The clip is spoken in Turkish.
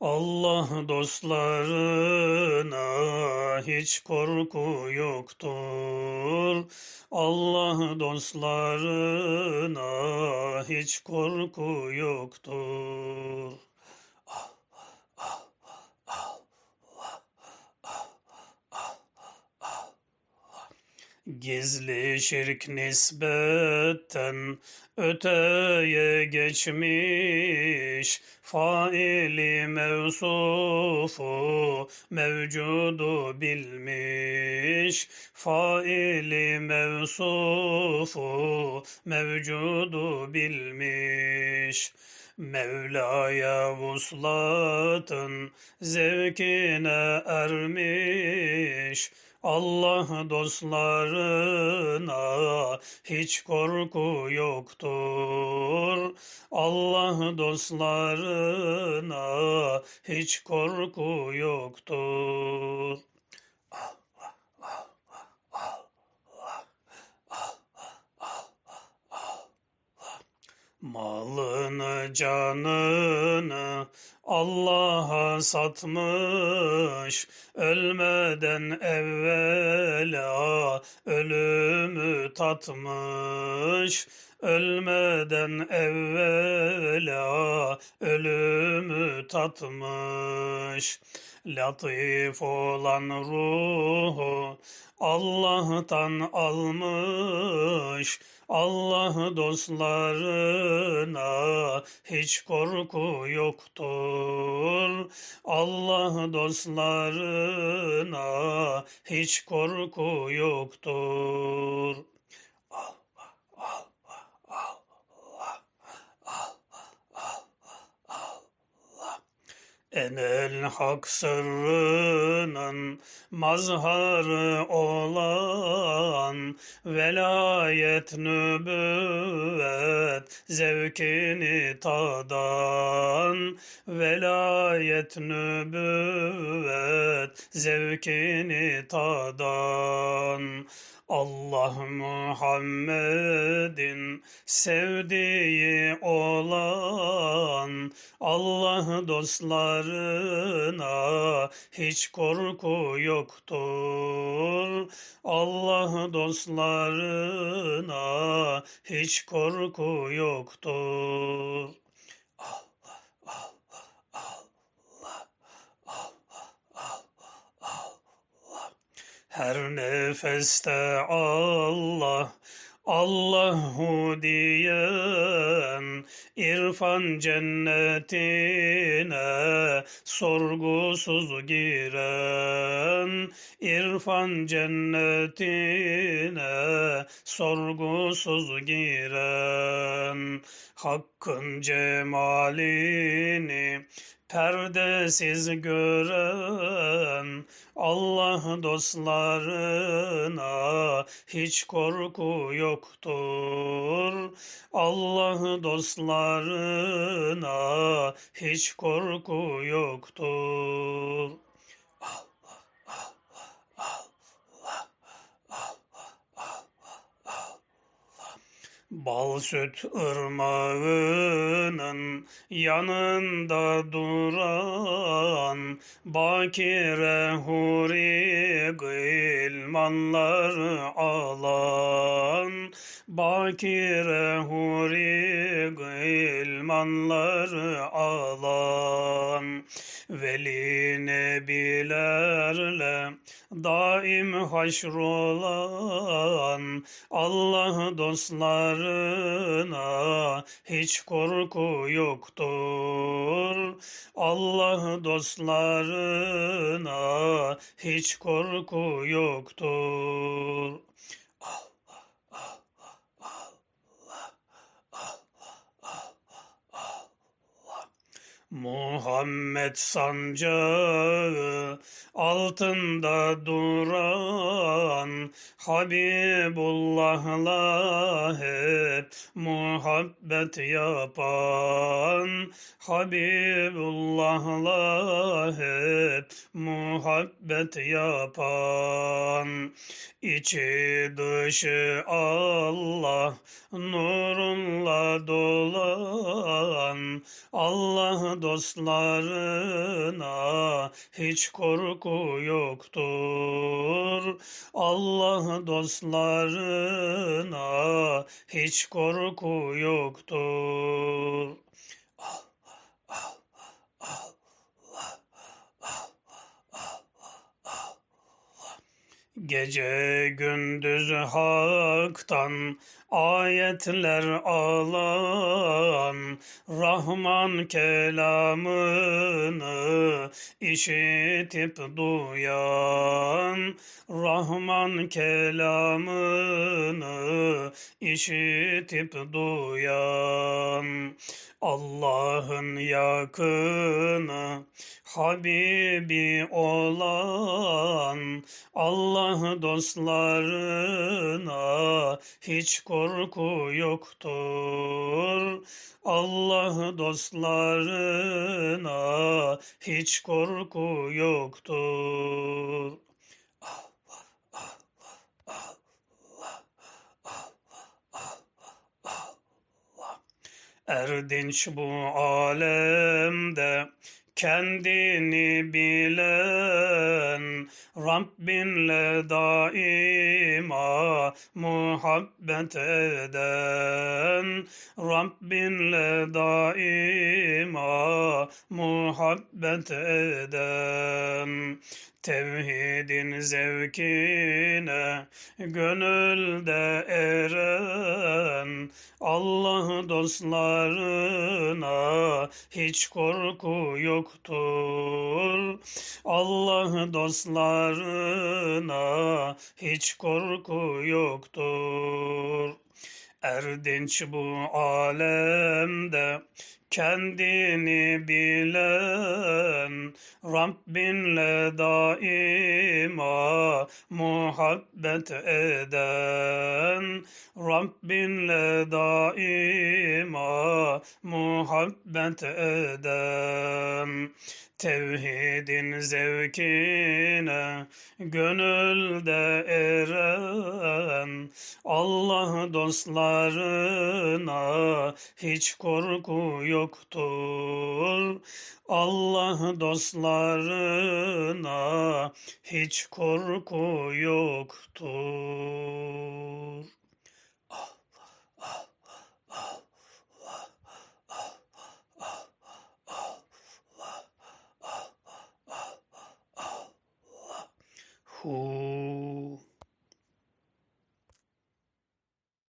Allah dostlarına hiç korku yoktur. Allah dostlarına hiç korku yoktur. Gizli şirk nisbetten öteye geçmiş, faili mevsufu mevcudu bilmiş, faili mevsufu mevcudu bilmiş. Mevla'ya vuslatın zevkine ermiş, Allah dostlarına hiç korku yoktur. Allah dostlarına hiç korku yoktur. Malını canını Allah'a satmış, ölmeden evvela ölümü tatmış. Ölmeden evvela ölümü tatmış. Latif olan ruhu Allah'tan almış. Allah dostlarına hiç korku yoktur. Allah dostlarına hiç korku yoktur. Enel hak sırrının mazharı olan velayet nübüvvet zevkini tadan velayet nübüvvet zevkini tadan Allah Muhammed'in sevdiği olan Allah dostlarına hiç korku yoktur. Allah dostlarına hiç korku yoktur. Her nefeste Allah Allahu diyen irfan cennetine sorgusuz giren irfan cennetine sorgusuz giren Hakkın cemalini perdesiz gören Allah dostlarına hiç korku yoktur. Allah dostlarına hiç korku yoktur. Bal süt ırmağının yanında duran Bakire huri gılmanlar alan Bakire huri gılmanlar alan Veli nebilerle daim haşrolan Allah dostlarına hiç korku yoktur. Allah dostlarına hiç korku yoktur. Muhammed sancağı altında duran Habibullah'la hep muhabbet yapan Habibullah'la hep muhabbet yapan İçi dışı Allah nurunla dolan Allah dostlarına hiç korku yoktur. Allah dostlarına hiç korku yoktur. Gece gündüz haktan ayetler alan Rahman kelamını işitip duyan Rahman kelamını işitip duyan Allah'ın yakını Habibi olan Allah dostlarına hiç korku yoktur. Allah dostlarına hiç korku yoktur. Erdinç bu alemde kendini bilen Rabbinle daima muhabbet eden Rabbinle daima muhabbet eden Tevhidin zevkine gönülde eren Allah dostlarına hiç korku yoktur. Allah dostlarına hiç korku yoktur. Erdinç bu alemde kendini bilen Rabbinle daima muhabbet eden Rabbinle daima muhabbet eden Tevhidin zevkine gönülde eren Allah dostlarına hiç korku yoktur. Allah dostlarına hiç korku yoktur. Hu